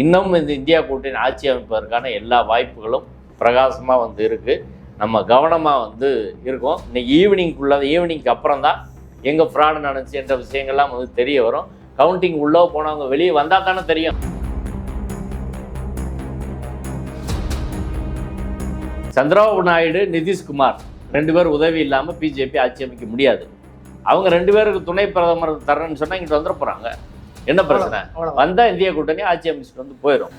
இன்னும் இந்த இந்தியா கூட்டணி ஆட்சி அமைப்பதற்கான எல்லா வாய்ப்புகளும் பிரகாசமாக வந்து இருக்குது நம்ம கவனமாக வந்து இருக்கோம். இன்றைக்கி ஈவினிங்குள்ள ஈவினிங்க்கு அப்புறம் தான் எங்கே ஃப்ராடு நடந்துச்சு என்ற விஷயங்கள்லாம் வந்து தெரிய வரும். கவுண்டிங் உள்ளே போனவங்க வெளியே வந்தால் தானே தெரியும். சந்திரபாபு நாயுடு நிதிஷ்குமார் ரெண்டு பேர் உதவி இல்லாமல் பிஜேபி ஆட்சி அமைக்க முடியாது. அவங்க ரெண்டு பேருக்கு துணை பிரதமர் தரேன்னு சொன்னால் இங்கிட்டு வந்துட போகிறாங்க என்ன பிரச்சனை. வந்தால் இந்திய கூட்டணி ஆட்சி அமைச்சிட்டு வந்து போயிடும்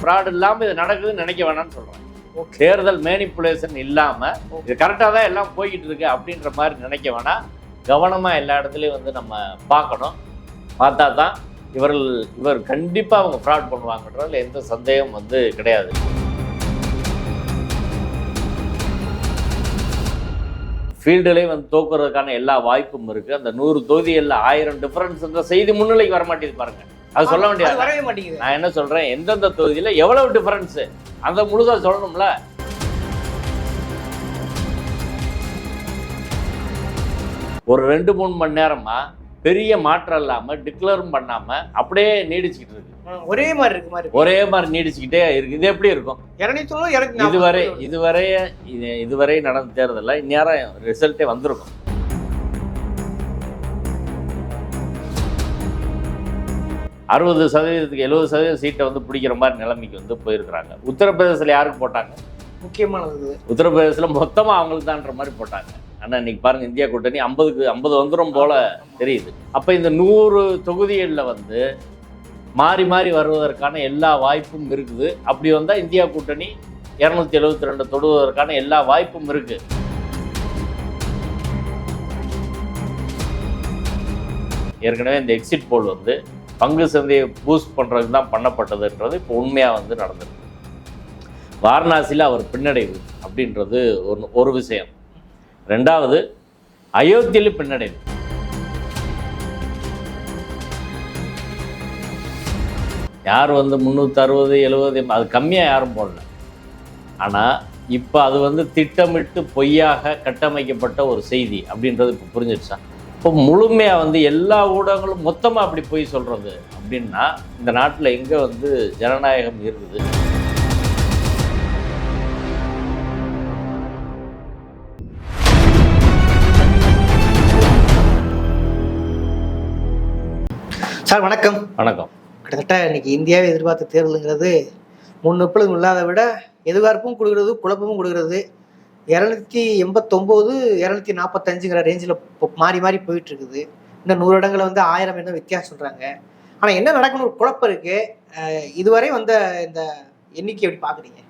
ஃப்ராட் இல்லாமல் இது நடக்குதுன்னு நினைக்க வேணாம்னு சொல்கிறேன் தேர்தல் மேனிப்புலேஷன் இல்லாமல் இது கரெக்டாக தான் எல்லாம் போய்கிட்டு இருக்கு அப்படின்ற மாதிரி நினைக்க வேணாம். கவனமாக எல்லா இடத்துலையும் வந்து நம்ம பார்க்கணும். பார்த்தா தான் இவர்கள் இவர் கண்டிப்பாக அவங்க ஃப்ராட் பண்ணுவாங்கன்றதுல எந்த சந்தேகம் வந்து கிடையாது. ஃபீல்டுலேயே வந்து தோக்குறதுக்கான எல்லா வாய்ப்பும் இருக்குது அந்த நூறு தொகுதிகளில் ஆயிரம் டிஃபரன்ஸ்ன்ற செய்தி முன்னிலைக்கு வர மாட்டேங்குது பாருங்க. அது சொல்ல வேண்டியது வரவே மாட்டேங்குது. நான் என்ன சொல்றேன்? எந்தெந்த தொகுதியில எவ்வளவு டிஃபரன்ஸ் அந்த முழுசா சொல்லணும்ல? ஒரு ரெண்டு மூணு மணி நேரமா பெரிய மாற்றம் இல்லாம டிக்ளரும் பண்ணாம அப்படியே நீடிச்சுக்கிட்டு இருக்கு. ஒரே மாதிரி இருக்கு மாதிரி ஒரே மாதிரி நீடிச்சுக்கிட்டே இருக்கு. இது எப்படி இருக்கும்? இருநூத்தி இதுவரை இதுவரை இது இதுவரை நடந்த தேர்தலில் இந்நேரம் ரிசல்ட்டே வந்திருக்கும். அறுபது சதவீதத்துக்கு எழுபது சதவீதம் சீட்டை வந்து பிடிக்கிற மாதிரி நிலைமைக்கு வந்து போயிருக்கிறாங்க. உத்தரப்பிரதேசத்தில் யாருக்கு போட்டாங்க? முக்கியமானது. உத்தரப்பிரதேசத்தில் மொத்தமாக அவங்களுக்கு தான்ற மாதிரி போட்டாங்க. ஆனால் இன்னைக்கு பாருங்கள் இந்தியா கூட்டணி ஐம்பதுக்கு ஐம்பது வந்துடும் போல தெரியுது. அப்போ இந்த நூறு தொகுதிகளில் வந்து மாறி மாறி வருவதற்கான எல்லா வாய்ப்பும் இருக்குது. அப்படி வந்தால் இந்தியா கூட்டணி இரநூத்தி எழுபத்தி ரெண்டு தொடுவதற்கான எல்லா வாய்ப்பும் இருக்குது ஏற்கனவே இந்த எக்ஸிட் போல் வந்து பங்கு சந்தையை பூஸ்ட் பண்ணுறதுக்கு தான் பண்ணப்பட்டதுன்றது இப்போ உண்மையாக வந்து நடந்திருக்கு. வாரணாசியில் அவர் பின்னடைவு அப்படின்றது ஒரு ஒரு விஷயம். ரெண்டாவது அயோத்தியில் பின்னடைவு. யார் வந்து முந்நூற்றி அறுபது எழுபது அது கம்மியாக யாரும் போடல. ஆனால் இப்போ அது வந்து திட்டமிட்டு பொய்யாக கட்டமைக்கப்பட்ட ஒரு செய்தி அப்படின்றது இப்போ புரிஞ்சிடுச்சா இப்போ முழுமையாக வந்து எல்லா ஊடகங்களும் மொத்தமாக அப்படி போய் சொல்கிறது அப்படின்னா இந்த நாட்டில் எங்கே வந்து ஜனநாயகம் இருக்குது சார் வணக்கம். வணக்கம். கிட்டத்தட்ட இன்னைக்கு இந்தியாவை எதிர்பார்த்த தேர்தலுங்கிறது முன்னெப்பொழுதும் இல்லாத விட எதிர்பார்ப்பும் கொடுக்கிறது குழப்பமும் கொடுக்கிறது. இரநூத்தி எண்பத்தொம்போது இரநூத்தி நாற்பத்தஞ்சுங்கிற ரேஞ்சில் மாறி மாறி போயிட்டு இருக்குது இன்னும் நூறு இடங்களை வந்து ஆயிரம் என்ன வித்தியாசம் சொல்கிறாங்க ஆனால் என்ன நடக்கணும் ஒரு குழப்பம் இருக்கு. அஹ் இதுவரை வந்த இந்த எண்ணிக்கை எப்படி பார்க்குறீங்க?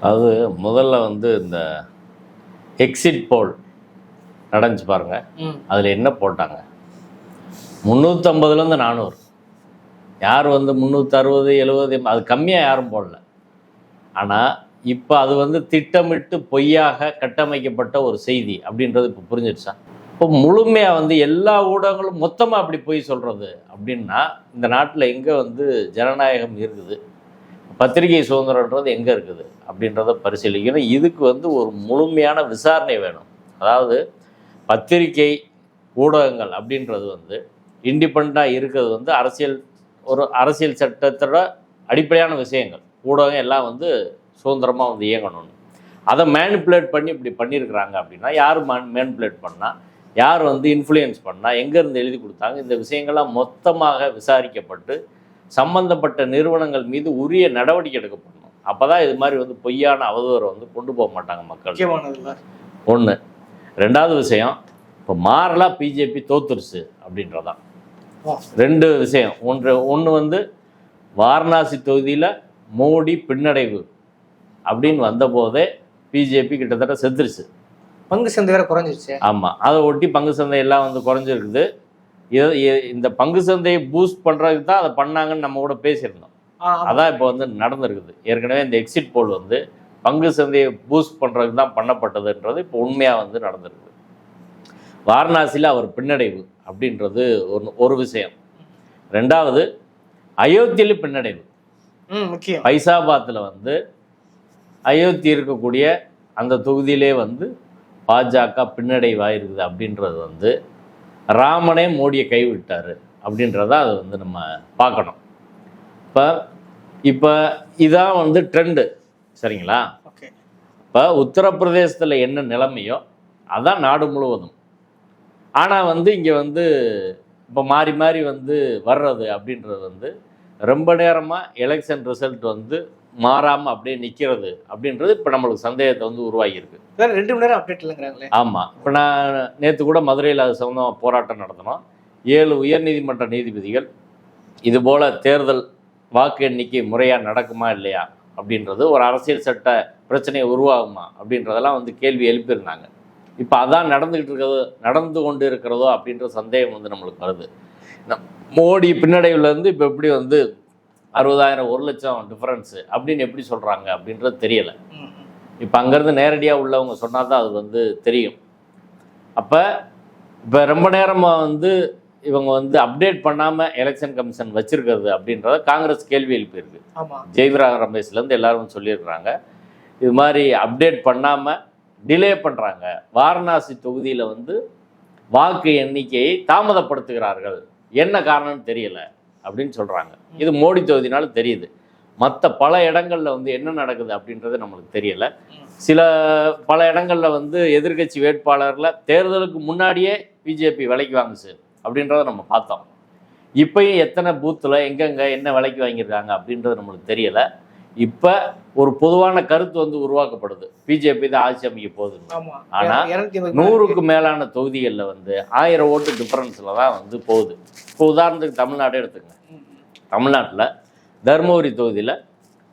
அது முதல்ல வந்து இந்த எக்ஸிட் போல் நடந்துச்சு பாருங்க. அதில் என்ன போட்டாங்க? முந்நூற்றம்பதுலேருந்து நானூறு. யார் வந்து முந்நூற்றறுபது எழுபது அது கம்மியாக யாரும் போடல. ஆனால் இப்போ அது வந்து திட்டமிட்டு பொய்யாக கட்டமைக்கப்பட்ட ஒரு செய்தி அப்படின்றது இப்போ புரிஞ்சிடுச்சா? இப்போ முழுமையாக வந்து எல்லா ஊடகங்களும் மொத்தமாக அப்படி போய் சொல்கிறது அப்படின்னா இந்த நாட்டில் எங்கே வந்து ஜனநாயகம் இருக்குது? பத்திரிகை சுதந்திரன்றது எங்கே இருக்குது? அப்படின்றத பரிசீலிக்கணும். இதுக்கு வந்து ஒரு முழுமையான விசாரணை வேணும். அதாவது பத்திரிகை ஊடகங்கள் அப்படின்றது வந்து இண்டிபெண்ட்டாக இருக்கிறது வந்து அரசியல் ஒரு அரசியல் சட்டத்தோட அடிப்படையான விஷயங்கள். ஊடகம் எல்லாம் வந்து சுதந்திரமாக வந்து இயங்கணும்னு. அதை மேனிப்புலேட் பண்ணி இப்படி பண்ணியிருக்கிறாங்க அப்படின்னா யார் மேன் மேனிப்புலேட் பண்ணால் யார் வந்து இன்ஃப்ளூயன்ஸ் பண்ணால் எங்கேருந்து எழுதி கொடுத்தாங்க இந்த விஷயங்கள்லாம் மொத்தமாக விசாரிக்கப்பட்டு சம்பந்தப்பட்ட நிறுவனங்கள் மீது உரிய நடவடிக்கை எடுக்கப்படணும். அப்போ தான் இது மாதிரி வந்து பொய்யான அவதூறை வந்து கொண்டு போக மாட்டாங்க மக்கள். ஒன்று ரெண்டாவது விஷயம் இப்போ மாறலா பிஜேபி தோத்துருச்சு அப்படின்றதான். ரெண்டு விஷயம். ஒன்று ஒன்று வந்து வாரணாசி தொகுதியில் மோடி பின்னடைவு அப்படின்னு வந்தபோதே பிஜேபி கிட்டத்தட்ட செத்துருச்சு. பங்கு சந்தை வேற குறைஞ்சிருச்சு. ஆமாம் அதை ஒட்டி பங்கு சந்தை எல்லாம் வந்து குறைஞ்சிருக்குது. இத- இந்த பங்கு சந்தையை பூஸ்ட் பண்ணுறதுக்கு தான் அதை பண்ணாங்கன்னு நம்ம கூட பேசியிருந்தோம். அதான் இப்போ வந்து நடந்திருக்குது. ஏற்கனவே இந்த எக்ஸிட் போல் வந்து பங்கு சந்தையை பூஸ்ட் பண்ணுறதுக்கு தான் பண்ணப்பட்டதுன்றது இப்போ உண்மையாக வந்து நடந்திருக்குது. வாரணாசியில் அவர் பின்னடைவு அப்படின்றது ஒரு ஒரு விஷயம். ரெண்டாவது அயோத்தியில் பின்னடைவு. ம் முக்கியம். பைசாபாத்தில் வந்து அயோத்தி இருக்கக்கூடிய அந்த தொகுதியிலே வந்து பாஜக பின்னடைவாயிருக்குது அப்படின்றது வந்து ராமனே மோடியை கைவிட்டார் அப்படின்றத அது வந்து நம்ம பார்க்கணும். இப்போ இப்போ இதான் வந்து ட்ரெண்டு சரிங்களா? ஓகே. இப்போ உத்தரப்பிரதேசத்தில் என்ன நிலைமையோ அதான் நாடு முழுவதும். ஆனால் வந்து இங்கே வந்து இப்போ மாறி மாறி வந்து வர்றது அப்படின்றது வந்து ரொம்ப நேரமாக எலெக்ஷன் ரிசல்ட் வந்து மாறாமல் அப்படியே நிற்கிறது அப்படின்றது இப்போ நம்மளுக்கு சந்தேகத்தை வந்து உருவாகியிருக்கு. வேற ரெண்டு மணி நேரம் அப்டேட் இல்லைங்கிறாங்களே. ஆமாம் இப்போ நான் நேற்று கூட மதுரையில் அது சம்மந்தமாக போராட்டம் நடத்தினோம். ஏழு உயர்நீதிமன்ற நீதிபதிகள் இதுபோல் தேர்தல் வாக்கு எண்ணிக்கை முறையாக நடக்குமா இல்லையா அப்படின்றது ஒரு அரசியல் சட்ட பிரச்சனையை உருவாகுமா அப்படின்றதெல்லாம் வந்து கேள்வி எழுப்பியிருந்தாங்க. இப்போ அதான் நடந்துக்கிட்டு இருக்கிறது நடந்து கொண்டு இருக்கிறதோ அப்படின்ற சந்தேகம் வந்து நம்மளுக்கு வருது. மோடி பின்னடைவுலேருந்து இப்போ எப்படி வந்து அறுபதாயிரம் ஒரு லட்சம் டிஃப்ரென்ஸு அப்படின்னு எப்படி சொல்கிறாங்க அப்படின்றது தெரியலை. இப்போ அங்கேருந்து நேரடியாக உள்ளவங்க சொன்னால் தான் அது வந்து தெரியும். அப்போ இப்போ ரொம்ப நேரமாக வந்து இவங்க வந்து அப்டேட் பண்ணாமல் எலெக்ஷன் கமிஷன் வச்சிருக்கிறது அப்படின்றத காங்கிரஸ் கேள்வி எழுப்பியிருக்கு ஜெய்விரா ரமேஷ்லேருந்து எல்லாரும் சொல்லியிருக்கிறாங்க. இது மாதிரி அப்டேட் பண்ணாமல் டிலே பண்ணுறாங்க வாரணாசி தொகுதியில் வந்து வாக்கு எண்ணிக்கையை தாமதப்படுத்துகிறார்கள். என்ன காரணம்னு தெரியல அப்படின்னு சொல்கிறாங்க இது மோடி தொகுதினால தெரியுது. மற்ற பல இடங்களில் வந்து என்ன நடக்குது அப்படின்றது நம்மளுக்கு தெரியல. சில பல இடங்களில் வந்து எதிர்க்கட்சி வேட்பாளரில் தேர்தலுக்கு முன்னாடியே பிஜேபி விலைக்கு வாங்குச்சு அப்படின்றத நம்ம பார்த்தோம். இப்பயும் எத்தனை பூத்தில் எங்கெங்கே என்ன விலைக்கு வாங்கியிருக்காங்க அப்படின்றது நம்மளுக்கு தெரியலை. இப்போ ஒரு பொதுவான கருத்து வந்து உருவாக்கப்படுது. பிஜேபி தான் ஆட்சி அமைக்க போகுதுன்னு. ஆமா. ஆனா, இருநூத்தி ஐம்பது நூறுக்கு மேலான தொகுதிகளில் வந்து ஆயிரம் ஓட்டு டிஃப்ரென்ஸில் தான் வந்து போகுது. இப்போ உதாரணத்துக்கு தமிழ்நாடு எடுத்துங்க. தமிழ்நாட்டில் தருமபுரி தொகுதியில்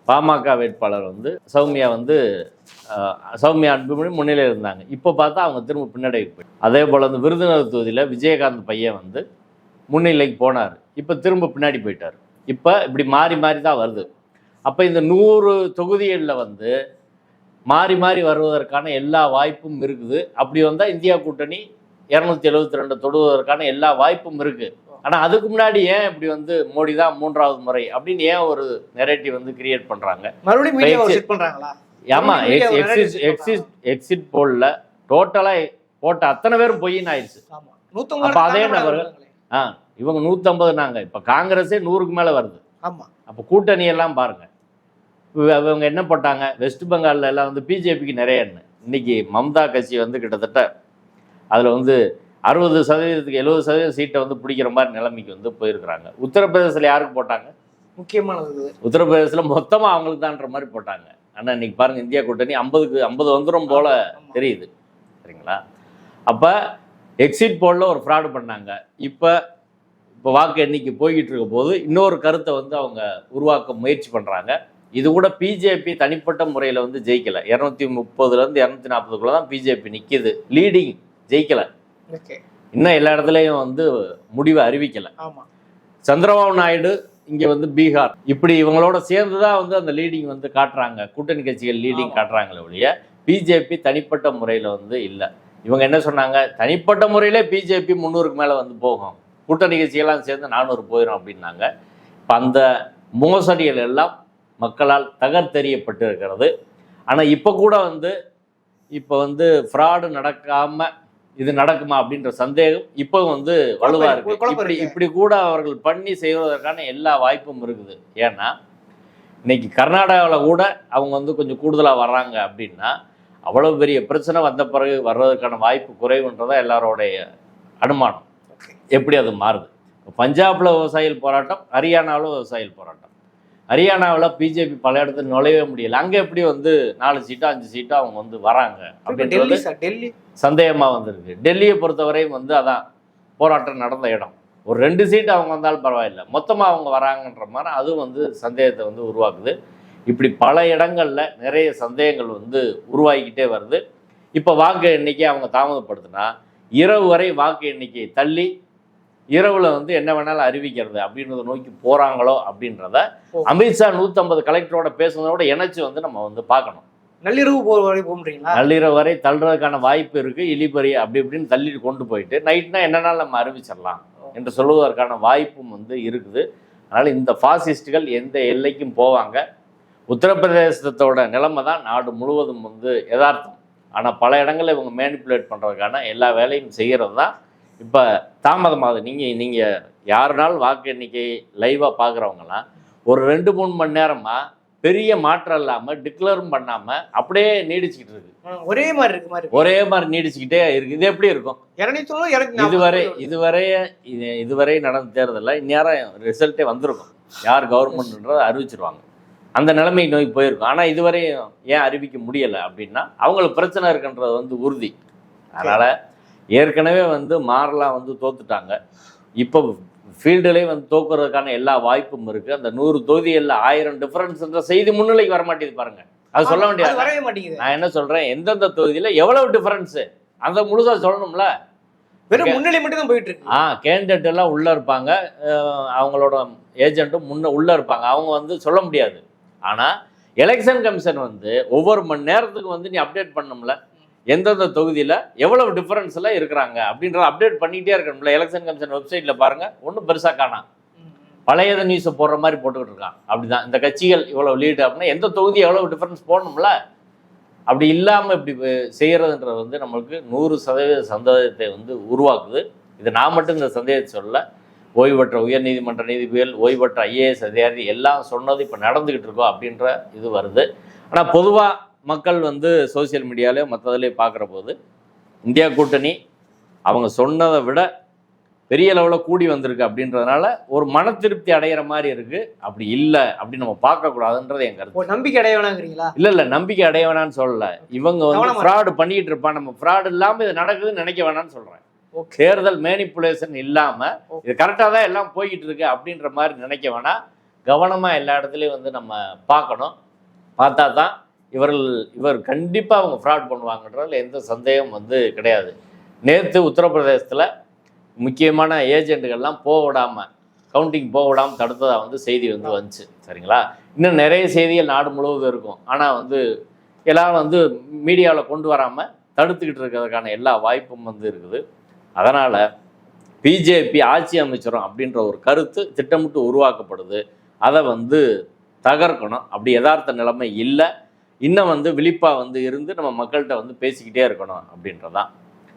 பாமக வேட்பாளர் வந்து சௌமியா வந்து சௌமியா அன்புமணி முன்னிலையில் இருந்தாங்க. இப்போ பார்த்தா அவங்க திரும்ப பின்னடைவு போய். அதே போல் வந்து விருதுநகர் தொகுதியில் விஜயகாந்த் பையன் வந்து முன்னிலைக்கு போனார். இப்போ திரும்ப பின்னாடி போயிட்டார். இப்போ இப்படி மாறி மாறி தான் வருது. அப்போ இந்த நூறு தொகுதிகளில் வந்து மாறி மாறி வருவதற்கான எல்லா வாய்ப்பும் இருக்குது. அப்படி வந்தால் இந்தியா கூட்டணி இரநூத்தி எழுபத்தி ரெண்டு தொடுவதற்கான எல்லா வாய்ப்பும் இருக்குது ஆனால் அதுக்கு முன்னாடி ஏன் இப்படி வந்து மோடி தான் மூன்றாவது முறை அப்படின்னு ஏன் ஒரு நெரேட்டிவ் வந்து கிரியேட் பண்ணுறாங்க மறுபடியும் மீடியா பயிற்சி- செட் பண்றாங்களா? ஆமா media ஒரு எக்ஸிட் எக்ஸிட் எக்ஸிட் போலில் டோட்டலாக போட்ட அத்தனை பேரும் பொய்ன்னு ஆயிடுச்சு அப்ப அதே நபர்கள். ஆ இவங்க நூற்றம்பதுனாங்க இப்போ காங்கிரஸே நூறுக்கு மேலே வருது. ஆமா. அப்போ கூட்டணி எல்லாம் பாருங்க. இவ- இவங்க என்ன போட்டாங்க? வெஸ்ட் பெங்கால்ல எல்லாம் வந்து பிஜேபிக்கு நிறைய எண்ணு. இன்னைக்கு மம்தா கட்சி வந்து கிட்டத்தட்ட அதில் வந்து அறுபது சதவீதத்துக்கு எழுபது சதவீதம் சீட்டை வந்து பிடிக்கிற மாதிரி நிலைமைக்கு வந்து போயிருக்கிறாங்க. உத்தரப்பிரதேசத்தில் யாருக்கு போட்டாங்க? முக்கியமானது. உத்தரப்பிரதேசத்தில் மொத்தமாக அவங்களுக்கு தான்ற மாதிரி போட்டாங்க. ஆனால் இன்னைக்கு பாருங்க இந்தியா கூட்டணி ஐம்பதுக்கு ஐம்பது வந்துடும் போல. தெரியுது. சரிங்களா? அப்போ எக்ஸிட் போலில் ஒரு ஃப்ராடு பண்ணாங்க. இப்போ இப்போ வாக்கு எண்ணிக்கை போய்கிட்டு இருக்க போது இன்னொரு கருத்தை வந்து அவங்க உருவாக்க முயற்சி பண்ணுறாங்க இது கூட பிஜேபி தனிப்பட்ட முறையில் வந்து ஜெயிக்கலை. இரநூத்தி முப்பதுலேருந்து இரநூத்தி நாற்பதுக்குள்ள தான் பிஜேபி நிற்கிது லீடிங் ஜெயிக்கலை. இன்னும் எல்லா இடத்துலையும் வந்து முடிவை அறிவிக்கலை. சந்திரபாபு நாயுடு இங்கே வந்து பீகார். இப்படி இவங்களோட சேர்ந்து தான் வந்து அந்த லீடிங் வந்து காட்டுறாங்க. கூட்டணி கட்சிகள் லீடிங். காட்டுறாங்களே ஒழிய பிஜேபி தனிப்பட்ட முறையில் வந்து இல்லை. இவங்க என்ன சொன்னாங்க? தனிப்பட்ட முறையிலே பிஜேபி முந்நூறுக்கு மேலே வந்து போகும். கூட்டணி கட்சியெல்லாம் சேர்ந்து நானூறு போயிடும் அப்படின்னாங்க. இப்போ அந்த மோசடிகள் எல்லாம் மக்களால் தகர்த்தெறியப்பட்டு இருக்கிறது ஆனால் இப்போ கூட வந்து இப்போ வந்து ஃப்ராடு நடக்காம இது நடக்குமா அப்படின்ற சந்தேகம் இப்போ வந்து வலுவா குழப்பம் இருக்கு இப்படி. இப்படி கூட அவர்கள் பண்ணி செய்வதற்கான எல்லா வாய்ப்பும் இருக்குது. ஏன்னா இன்னைக்கு கர்நாடகாவில் கூட அவங்க வந்து கொஞ்சம் கூடுதலாக வர்றாங்க அப்படின்னா அவ்வளோ பெரிய பிரச்சனை வந்த பிறகு வர்றதுக்கான வாய்ப்பு குறைவுன்றதான் எல்லாரோடைய அனுமானம். எப்படி அது மாறுது? பஞ்சாபில் விவசாயிகள் போராட்டம் ஹரியானாவில் விவசாயிகள் போராட்டம். ஹரியானாவில் பிஜேபி பல இடத்துல நுழையவே முடியல. அங்கே எப்படி வந்து நாலு சீட்டோ அஞ்சு சீட்டோ அவங்க வந்து வராங்க அப்படின்றது டெல்லி சந்தேகமாக வந்திருக்கு. டெல்லியை பொறுத்தவரையும் வந்து அதான் போராட்டம் நடந்த இடம். ஒரு ரெண்டு சீட்டு அவங்க வந்தாலும் பரவாயில்ல. மொத்தமாக அவங்க வராங்கன்ற மாதிரி அதுவும் வந்து சந்தேகத்தை வந்து உருவாக்குது. இப்படி பல இடங்களில் நிறைய சந்தேகங்கள் வந்து உருவாகிக்கிட்டே வருது. இப்போ வாக்கு எண்ணிக்கை அவங்க தாமதப்படுத்தினா இரவு வரை வாக்கு எண்ணிக்கையை தள்ளி இரவுல வந்து என்ன வேணாலும் அறிவிக்கிறது அப்படின்றத நோக்கி போறாங்களோ அப்படின்றத. அமித்ஷா நூற்றம்பது கலெக்டரோட பேசுனதோட இணைச்சு வந்து நம்ம வந்து பார்க்கணும். நள்ளிரவு போற வரை போகிறீங்களா நள்ளிரவு வரை தள்ளுறதுக்கான வாய்ப்பு இருக்கு இலிபறி அப்படி இப்படின்னு தள்ளிட்டு கொண்டு போயிட்டு நைட்னா என்னன்னாலும் நம்ம அறிவிச்சிடலாம் என்று சொல்லுவதற்கான வாய்ப்பும் வந்து இருக்குது. அதனால இந்த பாசிஸ்டுகள் எந்த எல்லைக்கும் போவாங்க. உத்தரப்பிரதேசத்தோட நிலைமை தான் நாடு முழுவதும் வந்து யதார்த்தம். ஆனால் பல இடங்களில் இவங்க மேனிப்புலேட் பண்ணுறதுக்கான எல்லா வேலையும் செய்கிறது தான் இப்போ தாமதமாகுது நீங்கள் நீங்கள் யாருனாலும் வாக்கு எண்ணிக்கை லைவாக பார்க்குறவங்கலாம் ஒரு ரெண்டு மூணு மணி நேரமாக பெரிய மாற்றம் இல்லாமல் டிக்ளரும் பண்ணாமல் அப்படியே நீடிச்சுக்கிட்டு இருக்கு. ஒரே மாதிரி இருக்கு மாதிரி ஒரே மாதிரி நீடிச்சுக்கிட்டே இருக்கு. இது எப்படி இருக்கும்? இதுவரை நாற்பது. இதுவரை இது இதுவரை நடந்த தேர்தலில் இந்நேரம் ரிசல்ட்டே வந்திருக்கும். யார் கவர்மெண்ட்ன்றதை அறிவிச்சிருவாங்க. அந்த நிலைமை நோக்கி போயிருக்கும். ஆனால் இதுவரை ஏன் அறிவிக்க முடியலை அப்படின்னா அவங்களுக்கு பிரச்சனை இருக்குன்றது வந்து உறுதி. அதனால் ஏற்கனவே வந்து மாறலாம் வந்து தோத்துட்டாங்க. இப்போ ஃபீல்டுலேயே வந்து தோக்குறதுக்கான எல்லா வாய்ப்பும் இருக்குது அந்த நூறு தொகுதிகளில் ஆயிரம் டிஃபரன்ஸ்ன்ற செய்தி முன்னிலைக்கு வர மாட்டேங்குது பாருங்க. அது சொல்ல வேண்டியது வரவே மாட்டேங்குது. நான் என்ன சொல்கிறேன் எந்தெந்த தொகுதியில் எவ்வளவு டிஃபரன்ஸு அந்த முழுசாக சொல்லணும்ல? வெறும் முன்னிலை மட்டும் தான் போயிட்டு இருக்கு ஆ கேண்டிடேட் எல்லாம் உள்ளே இருப்பாங்க. அவங்களோட ஏஜென்ட்டும் முன்ன உள்ளே இருப்பாங்க. அவங்க வந்து சொல்ல முடியாது. ஆனால் எலெக்ஷன் கமிஷன் வந்து ஒவ்வொரு மணி நேரத்துக்கு வந்து நீ அப்டேட் பண்ணணும்ல? எந்தெந்த தொகுதியில் எவ்வளவு டிஃபரன்ஸில் இருக்கிறாங்க அப்படின்றத அப்டேட் பண்ணிகிட்டே இருக்கணும்ல எலெக்ஷன் கமிஷன் வெப்சைட்டில் பாருங்கள் ஒன்றும் பெருசாக காணாம் பழையத நியூஸை போடுற மாதிரி போட்டுக்கிட்டு இருக்கான். அப்படிதான். இந்த கட்சிகள் இவ்வளோ லீடு அப்படின்னா எந்த தொகுதி எவ்வளோ டிஃபரன்ஸ் போடணும்ல? அப்படி இல்லாமல் இப்படி செய்கிறதுன்றது வந்து நம்மளுக்கு நூறு சதவீத சந்தேகத்தை வந்து உருவாக்குது. இது நான் மட்டும் இந்த சந்தேகத்தை சொல்ல ஓய்வு பெற்ற உயர்நீதிமன்ற நீதிபதிகள் ஓய்வு பெற்ற ஐஏஎஸ் அதிகாரி எல்லாம் சொன்னது இப்போ நடந்துக்கிட்டு இருக்கோம் அப்படின்ற இது வருது. ஆனால் பொதுவாக மக்கள் வந்து சோஷியல் மீடியாவிலே மற்றதுலேயே பார்க்குற போது இந்தியா கூட்டணி அவங்க சொன்னதை விட பெரிய லெவலில் கூடி வந்திருக்கு அப்படின்றதுனால ஒரு மன திருப்தி அடையிற மாதிரி இருக்கு. அப்படி இல்லை அப்படின்னு நம்ம பார்க்கக்கூடாதுன்றது என் கருத்து. நம்பிக்கை அடைய வேணாங்கிறீங்களா இல்ல இல்ல நம்பிக்கை அடைய வேணாம்னு சொல்லல. இவங்க வந்து ஃப்ராடு பண்ணிட்டு இருப்பான். நம்ம ஃப்ராடு இல்லாம இது நடக்குதுன்னு நினைக்க வேணாம்னு சொல்றேன். ஓகே. தேர்தல் மேனிப்புலேஷன் இல்லாம இது கரெக்டாக தான் எல்லாம் போய்கிட்டு இருக்கு அப்படின்ற மாதிரி நினைக்க வேணாம். கவனமா எல்லா இடத்துலையும் வந்து நம்ம பார்க்கணும். பார்த்தா தான் இவர்கள் இவர் கண்டிப்பாக அவங்க ஃப்ராட் பண்ணுவாங்கன்றதுல எந்த சந்தேகம் வந்து கிடையாது. நேற்று உத்தரப்பிரதேசத்தில் முக்கியமான ஏஜெண்ட்டுகள்லாம் போக விடாமல் கவுண்டிங் போக விடாமல் தடுத்ததாக வந்து செய்தி வந்து வந்துச்சு சரிங்களா? இன்னும் நிறைய செய்திகள் நாடு முழுவதும் இருக்கும். ஆனால் வந்து எல்லாரும் வந்து மீடியாவில் கொண்டு வராமல் தடுத்துக்கிட்டு இருக்கிறதுக்கான எல்லா வாய்ப்பும் வந்து இருக்குது. அதனால் பிஜேபி ஆட்சி அமைச்சரும் அப்படின்ற ஒரு கருத்து திட்டமிட்டு உருவாக்கப்படுது. அதை வந்து தகர்க்கணும். அப்படி யதார்த்த நிலைமை இல்லை. இன்னும் வந்து விழிப்பாக வந்து இருந்து நம்ம மக்கள்கிட்ட வந்து பேசிக்கிட்டே இருக்கணும் அப்படின்றதான்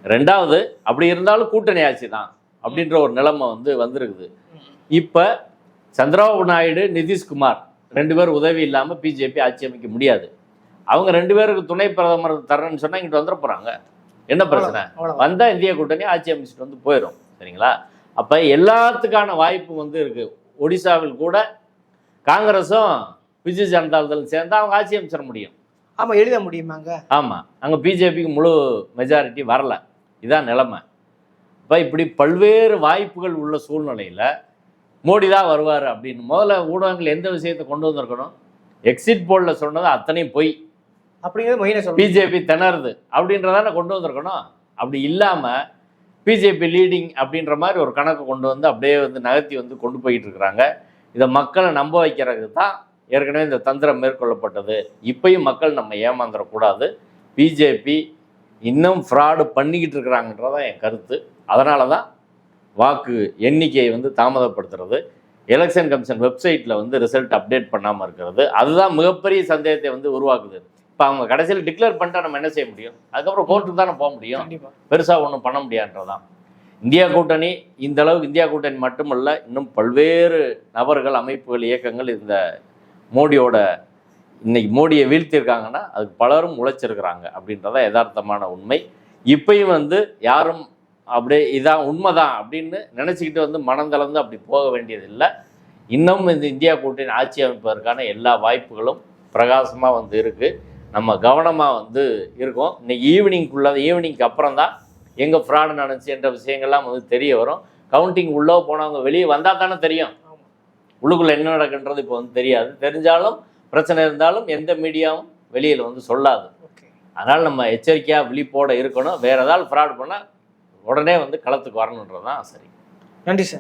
ரெண்டாவது அப்படி இருந்தாலும் கூட்டணி ஆட்சி தான் அப்படின்ற ஒரு நிலைமை வந்து வந்திருக்குது. இப்போ சந்திரபாபு நாயுடு நிதிஷ்குமார் ரெண்டு பேர் உதவி இல்லாமல் பிஜேபி ஆட்சி அமைக்க முடியாது. அவங்க ரெண்டு பேருக்கு துணை பிரதமர் தரேன்னு சொன்னால் இங்கிட்டு வந்துட போகிறாங்க என்ன பிரச்சனை. வந்தால் இந்திய கூட்டணி ஆட்சி அமைச்சிட்டு வந்து போயிடும் சரிங்களா? அப்போ எல்லாத்துக்கான வாய்ப்பு வந்து இருக்குது ஒடிசாவில் கூட காங்கிரஸும் பிஜு ஜனதாதளும் சேர்ந்தா அவங்க ஆட்சி அமைச்சிட முடியும். ஆமா எழுத முடியுமாங்க? ஆமாம் அங்கே பிஜேபிக்கு முழு மெஜாரிட்டி வரல. இதான் நிலைமை. இப்போ இப்படி பல்வேறு வாய்ப்புகள் உள்ள சூழ்நிலையில் மோடி தான் வருவார் அப்படின்னு முதல்ல ஊடகங்கள் எந்த விஷயத்தை கொண்டு வந்திருக்கணும்? எக்ஸிட் போலில் சொன்னது அத்தனையும் பொய். அப்படிங்கிறது சொல்லுங்க பிஜேபி திணறுது. அப்படின்றதான கொண்டு வந்திருக்கணும்? அப்படி இல்லாமல் பிஜேபி லீடிங் அப்படின்ற மாதிரி ஒரு கணக்கு கொண்டு வந்து அப்படியே வந்து நகர்த்தி வந்து கொண்டு போயிட்டு இருக்கிறாங்க. இதை மக்களை நம்ப வைக்கிறதுக்கு தான் ஏற்கனவே இந்த தந்திரம் மேற்கொள்ளப்பட்டது. இப்பயும் மக்கள் நம்ம ஏமாந்துடக்கூடாது பிஜேபி இன்னும் ஃப்ராடு பண்ணிக்கிட்டு இருக்கிறாங்கன்றதான் என் கருத்து. அதனால தான் வாக்கு எண்ணிக்கையை வந்து தாமதப்படுத்துறது. எலெக்ஷன் கமிஷன் வெப்சைட்டில் வந்து ரிசல்ட் அப்டேட் பண்ணாமல் இருக்கிறது. அதுதான் மிகப்பெரிய சந்தேகத்தை வந்து உருவாக்குது. இப்போ அவங்க கடைசியில் டிக்ளேர் பண்ணிட்டா நம்ம என்ன செய்ய முடியும்? அதுக்கப்புறம் கோர்ட்டுக்கு தானே போக முடியும். பெருசாக ஒன்றும் பண்ண முடியாதுன்றதான் இந்தியா கூட்டணி இந்த அளவுக்கு இந்தியா கூட்டணி மட்டுமல்ல இன்னும் பல்வேறு நபர்கள் அமைப்புகள் இயக்கங்கள் இந்த மோடியோட இன்னைக்கு மோடியை வீழ்த்தியிருக்காங்கன்னா அதுக்கு பலரும் உழைச்சிருக்கிறாங்க அப்படின்றத யதார்த்தமான உண்மை. இப்பயும் வந்து யாரும் அப்படியே இதான் உண்மைதான் அப்படின்னு நினச்சிக்கிட்டு வந்து மனம் கலந்து அப்படி போக வேண்டியதில்லை. இன்னும் இந்த இந்தியா கூட்டணி ஆட்சி அமைப்பதற்கான எல்லா வாய்ப்புகளும் பிரகாசமாக வந்து இருக்குது நம்ம கவனமாக வந்து இருக்கோம். இன்னைக்கு ஈவினிங்குள்ள ஈவினிங்க்கு அப்புறம் தான் எங்கே ஃப்ராடு நடந்துச்சு என்ற விஷயங்கள்லாம் வந்து தெரிய வரும். கவுண்டிங் உள்ளே போனவங்க வெளியே வந்தால் தானே தெரியும். உள்ளுக்குள்ளே என்ன நடக்குன்றது இப்போ வந்து தெரியாது. தெரிஞ்சாலும் பிரச்சனை இருந்தாலும் எந்த மீடியாவும் வெளியில் வந்து சொல்லாது. ஓகே. அதனால் நம்ம எச்சரிக்கையாக விழிப்போட இருக்கணும். வேறு ஏதாவது ஃப்ராட் பண்ணால் உடனே வந்து களத்துக்கு வரணுன்றது தான் சரி. நன்றி சார்.